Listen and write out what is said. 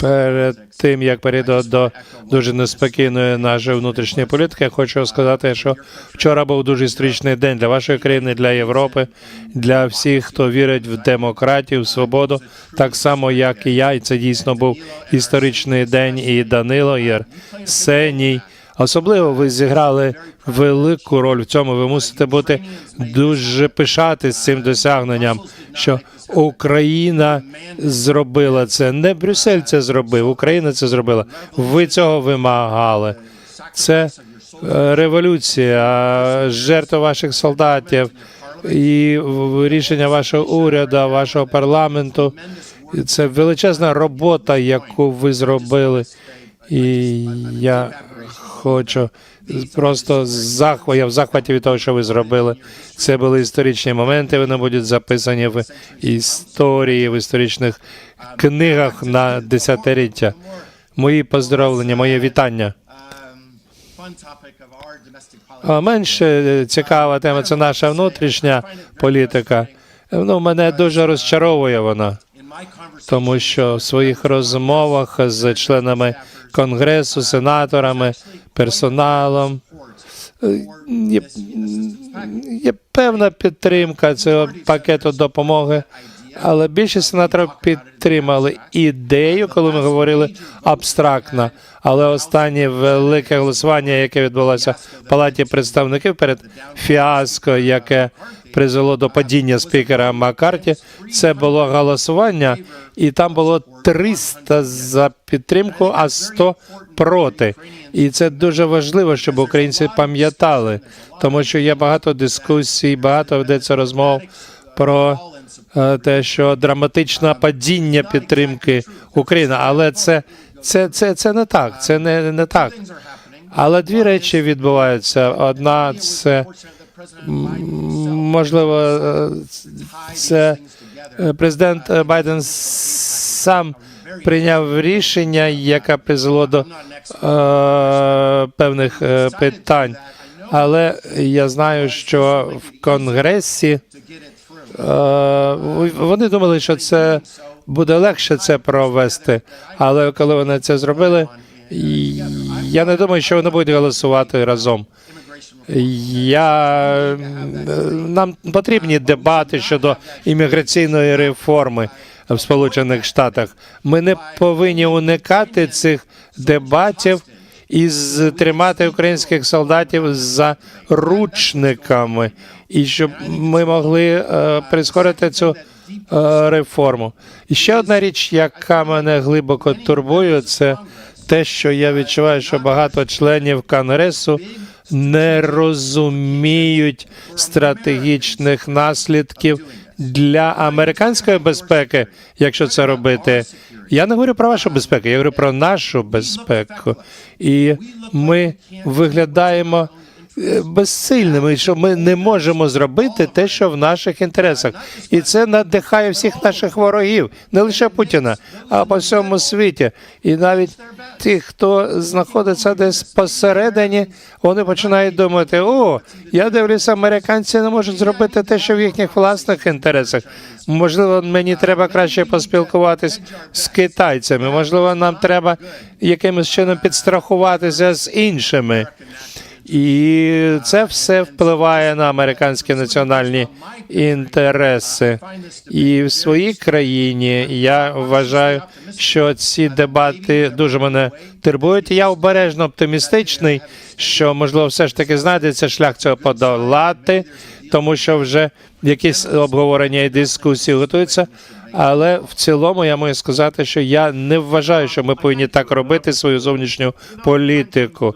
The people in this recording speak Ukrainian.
Перед тим як перейду до дуже неспокійної нашої внутрішньої політики, я хочу сказати, що вчора був дуже історичний день для вашої країни, для Європи, для всіх, хто вірить в демократію, в свободу, так само як і я. І це дійсно був історичний день. І Данило, і Арсеній. Особливо ви зіграли велику роль в цьому. Ви мусите бути дуже пишатись цим досягненням, що Україна зробила це. Не Брюссель це зробив, Україна це зробила. Ви цього вимагали. Це е, революція, жертва ваших солдатів і рішення вашого уряду, вашого парламенту. Це величезна робота, яку ви зробили. І я хочу просто захва, я в захваті від того, що ви зробили. Це були історичні моменти. Вони будуть записані в історії, в історичних книгах на десятиліття. Мої поздоровлення, моє вітання. А менш е, цікава тема це наша внутрішня політика. Ну, мене дуже розчаровує вона, тому що в своїх розмовах з членами конгресу, сенаторами, персоналом е, є, є певна підтримка цього пакету допомоги. Але більшість сенаторів підтримали ідею, коли ми говорили абстрактно. Але останнє велике голосування, яке відбулося в палаті представників перед фіаско, яке призвело до падіння спікера Маккарті, це було голосування, і там було 300 за підтримку, а 100 проти. І це дуже важливо, щоб українці пам'ятали, тому що є багато дискусій, багато ведеться розмов про е, те, що драматичне падіння підтримки України, але це, це, це, це не так. Це не, не так. Але дві речі відбуваються. Одна це можливо, е, це е, президент Байден сам прийняв рішення, яке призвело до е, певних е, питань. Але я знаю, що в Конгресі Е, Вони думали, що це буде легше це провести, але коли вони це зробили, я не думаю, що вони будуть голосувати разом. Я нам потрібні дебати щодо імміграційної реформи в Сполучених Штатах. Ми не повинні уникати цих дебатів і тримати українських солдатів за ручниками, і щоб ми могли е, прискорити цю е, реформу. І ще одна річ, яка мене глибоко турбує, це те, що я відчуваю, що багато членів конгресу не розуміють стратегічних наслідків для американської безпеки, якщо це робити. Я не говорю про вашу безпеку, я говорю про нашу безпеку. І ми виглядаємо безсильними, що ми не можемо зробити те, що в наших інтересах, і це надихає всіх наших ворогів, не лише Путіна, а по всьому світі. І навіть тих, хто знаходиться десь посередині, вони починають думати: о, я дивлюся, американці не можуть зробити те, що в їхніх власних інтересах. Можливо, мені треба краще поспілкуватись з китайцями. Можливо, нам треба якимось чином підстрахуватися з іншими. І це все впливає на американські національні інтереси. І в своїй країні я вважаю, що ці дебати дуже мене турбують. Я обережно оптимістичний, що можливо все ж таки знайдеться шлях цього подолати, тому що вже якісь обговорення і дискусії готуються. Але в цілому я можу сказати, що я не вважаю, що ми повинні так робити свою зовнішню політику.